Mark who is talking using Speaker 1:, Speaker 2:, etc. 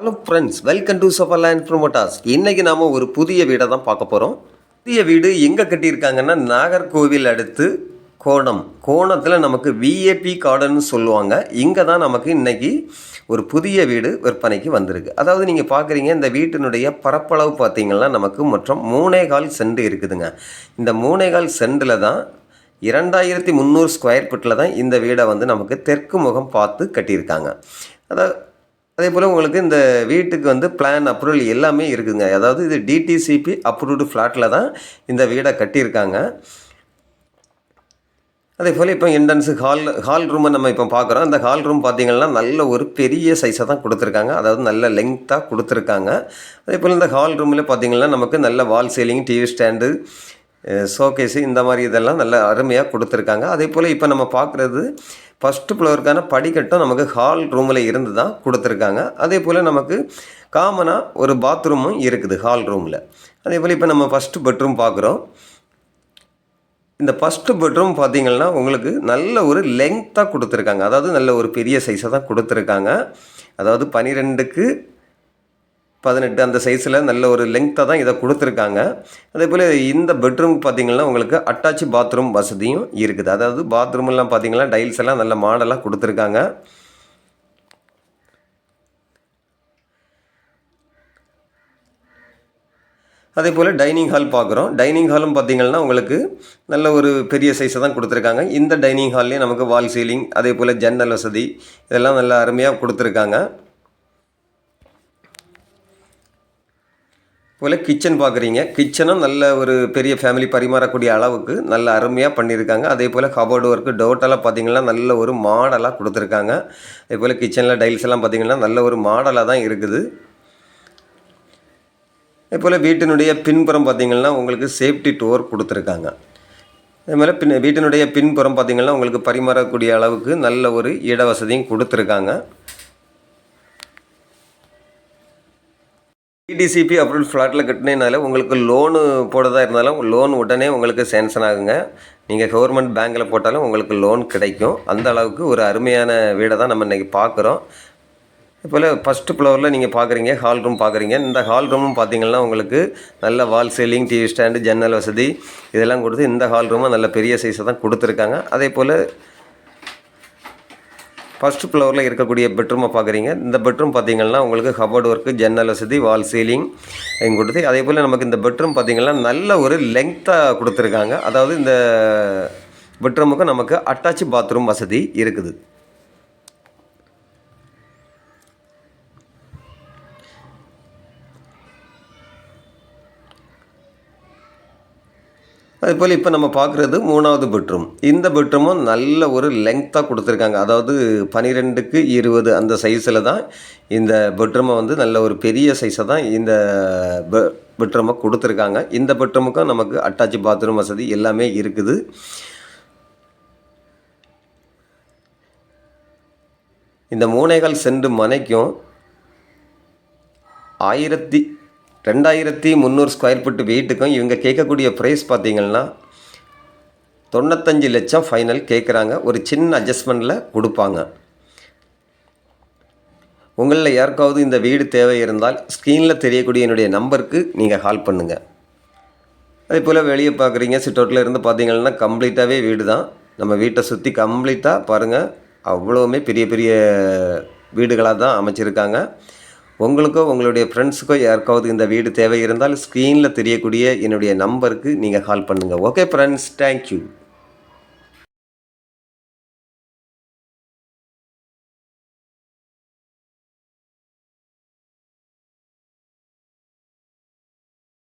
Speaker 1: Hello friends welcome to Safarland promoters இன்றைக்கி நாம் ஒரு புதிய வீடை தான் பார்க்க போகிறோம் புதிய வீடு எங்கே கட்டியிருக்காங்கன்னா நாகர்கோவில் அடுத்து கோணம். கோணத்தில் நமக்கு விஏபி கார்டன் சொல்லுவாங்க. இங்கே தான் நமக்கு இன்றைக்கி ஒரு புதிய வீடு விற்பனைக்கு வந்திருக்கு. அதாவது நீங்கள் பார்க்குறீங்க இந்த வீட்டினுடைய பரப்பளவு பார்த்தீங்கன்னா நமக்கு மற்றும் மூணே கால் செண்டு இருக்குதுங்க. இந்த மூணே கால் தான் இரண்டாயிரத்தி முந்நூறு ஸ்கொயர் ஃபீட்டில் தான் இந்த வீடை வந்து நமக்கு தெற்கு முகம் பார்த்து கட்டியிருக்காங்க. அதாவது அதே போல் உங்களுக்கு இந்த வீட்டுக்கு வந்து பிளான் அப்ரூவல் எல்லாமே இருக்குதுங்க அதாவது இது டிடிசிபி அப்ரூவ்டு ஃப்ளாட்டில் தான் இந்த வீடை கட்டியிருக்காங்க. அதே போல் இப்போ என்ட்ரன்ஸு ஹால் ஹால் ரூமை நம்ம இப்போ பார்க்குறோம். அந்த ஹால் ரூம் பார்த்திங்கன்னா நல்ல ஒரு பெரிய சைஸாக தான் கொடுத்துருக்காங்க. அதாவது நல்ல லெங்க்த்தாக கொடுத்துருக்காங்க. அதே போல் இந்த ஹால் ரூமில் பார்த்திங்கன்னா நமக்கு நல்ல wall ceiling TV stand showcase இந்த மாதிரி இதெல்லாம் நல்ல அருமையாக கொடுத்துருக்காங்க. அதே போல் இப்போ நம்ம பார்க்குறது ஃபஸ்ட்டு ஃப்ளோருக்கான படிக்கட்டும் நமக்கு ஹால் ரூமில் இருந்து தான் கொடுத்துருக்காங்க. அதே போல் நமக்கு காமனாக ஒரு பாத்ரூமும் இருக்குது ஹால் ரூமில் அதே போல் இப்போ நம்ம ஃபஸ்ட்டு பெட்ரூம் பார்க்குறோம். இந்த ஃபஸ்ட்டு பெட்ரூம் பார்த்தீங்கன்னா உங்களுக்கு நல்ல ஒரு லெங்க்த்தாக கொடுத்துருக்காங்க. அதாவது நல்ல ஒரு பெரிய சைஸாக தான் கொடுத்துருக்காங்க. அதாவது பனிரெண்டுக்கு பதினெட்டு அந்த சைஸில் நல்ல ஒரு லெங்க்த்தாக தான் இதை கொடுத்துருக்காங்க. அதே போல் இந்த பெட்ரூம் பார்த்திங்கன்னா உங்களுக்கு அட்டாச் பாத்ரூம் வசதியும் இருக்குது. அதாவது பாத்ரூம்லாம் பார்த்திங்கன்னா டைல்ஸ் எல்லாம் நல்ல மாடலாக கொடுத்துருக்காங்க. அதே போல் டைனிங் ஹால் பார்க்குறோம் டைனிங் ஹாலும் பார்த்திங்கன்னா உங்களுக்கு நல்ல ஒரு பெரிய சைஸை தான் கொடுத்துருக்காங்க. இந்த டைனிங் ஹால்லேயே நமக்கு வால் சீலிங் அதே போல் ஜன்னல் வசதி இதெல்லாம் நல்லா அருமையாக கொடுத்துருக்காங்க. போல் கிச்சன் பார்க்குறீங்க கிச்சனும் நல்ல ஒரு பெரிய ஃபேமிலி பரிமாறக்கூடிய அளவுக்கு நல்ல அருமையாக பண்ணியிருக்காங்க அதே போல் கபோர்டு ஒர்க்கு டோட்டலாக பார்த்திங்கன்னா நல்ல ஒரு மாடலாக கொடுத்துருக்காங்க. அதே போல் கிச்சனில் டைல்ஸ் எல்லாம் பார்த்திங்கன்னா நல்ல ஒரு மாடலாக தான் இருக்குது. அதே போல் வீட்டினுடைய பின்புறம் பார்த்திங்கன்னா உங்களுக்கு சேஃப்டி டோர் கொடுத்துருக்காங்க. அதே மாதிரி பின் வீட்டினுடைய பின்புறம் பார்த்திங்கன்னா உங்களுக்கு பரிமாறக்கூடிய அளவுக்கு நல்ல ஒரு இட வசதியும் கொடுத்துருக்காங்க. டிடிசிபி அப்ரூவல் ஃப்ளாட்டில் கட்டினதுனால உங்களுக்கு லோனு போடுறதா இருந்தாலும் லோன் உடனே உங்களுக்கு சேங்ஷன் ஆகுங்க. நீங்கள் கவர்மெண்ட் பேங்க்கில் போட்டாலும் உங்களுக்கு லோன் கிடைக்கும். அந்த அளவுக்கு ஒரு அருமையான வீடை தான் நம்ம இன்றைக்கி பார்க்குறோம். இப்போ ஃபஸ்ட்டு ஃப்ளோரில் நீங்கள் பார்க்குறீங்க ஹால் ரூம் பார்க்குறீங்க. இந்த ஹால் ரூமும் பார்த்தீங்கன்னா உங்களுக்கு நல்ல வால் சீலிங் டிவி ஸ்டாண்டு ஜன்னல் வசதி இதெல்லாம் கொடுத்து இந்த ஹால் ரூமும் நல்ல பெரிய சைஸை தான் கொடுத்துருக்காங்க. அதே போல் ஃபர்ஸ்ட் ஃப்ளோரில் இருக்கக்கூடிய பெட்ரூமை பார்க்குறீங்க இந்த பெட்ரூம் பார்த்தீங்கன்னா உங்களுக்கு ஹபர்ட் ஒர்க்கு ஜன்னல் வசதி வால் சீலிங் கொடுத்து அதே போல் நமக்கு இந்த பெட்ரூம் பார்த்திங்கன்னா நல்ல ஒரு லெங்க்த்தாக கொடுத்துருக்காங்க. அதாவது இந்த பெட்ரூமுக்கு நமக்கு அட்டாச் பாத்ரூம் வசதி இருக்குது. அதுபோல் இப்போ நம்ம பார்க்குறது மூணாவது பெட்ரூம். இந்த பெட்ரூமும் நல்ல ஒரு லெங்க்த்தாக கொடுத்துருக்காங்க. அதாவது பனிரெண்டுக்கு இருபது அந்த சைஸில் தான் இந்த பெட்ரூமை வந்து நல்ல ஒரு பெரிய சைஸை தான் இந்த பெ பெட்ரூமை கொடுத்துருக்காங்க. இந்த பெட்ரூமுக்கும் நமக்கு அட்டாச் பாத்ரூம் வசதி எல்லாமே இருக்குது. இந்த மூனைகள் சென்ட் மனைக்கும் ஆயிரத்தி ரெண்டாயிரத்தி முந்நூறு ஸ்கொயர் ஃபீட் வீட்டுக்கும் இவங்க கேட்கக்கூடிய ப்ரைஸ் பார்த்திங்கன்னா தொண்ணூத்தஞ்சு லட்சம் ஃபைனல் கேட்குறாங்க. ஒரு சின்ன அட்ஜஸ்ட்மெண்ட்டில் கொடுப்பாங்க. உங்களில் யாருக்காவது இந்த வீடு தேவை இருந்தால் ஸ்க்ரீனில் தெரியக்கூடிய என்னுடைய நம்பருக்கு நீங்கள் கால் பண்ணுங்கள் அதே போல் வெளியே பார்க்குறீங்க. சிட்டோட்டில் இருந்து பார்த்தீங்கன்னா கம்ப்ளீட்டாகவே வீடு தான். நம்ம வீட்டை சுற்றி கம்ப்ளீட்டாக பாருங்கள் அவ்வளோவுமே பெரிய பெரிய வீடுகளாக தான் அமைச்சிருக்காங்க. உங்களுக்கோ உங்களுடைய ஃப்ரெண்ட்ஸுக்கோ யாருக்காவது இந்த வீடு தேவை இருந்தால் ஸ்க்ரீனில் தெரியக்கூடிய என்னுடைய நம்பருக்கு நீங்கள் கால் பண்ணுங்கள் ஓகே ஃப்ரெண்ட்ஸ் தேங்க்யூ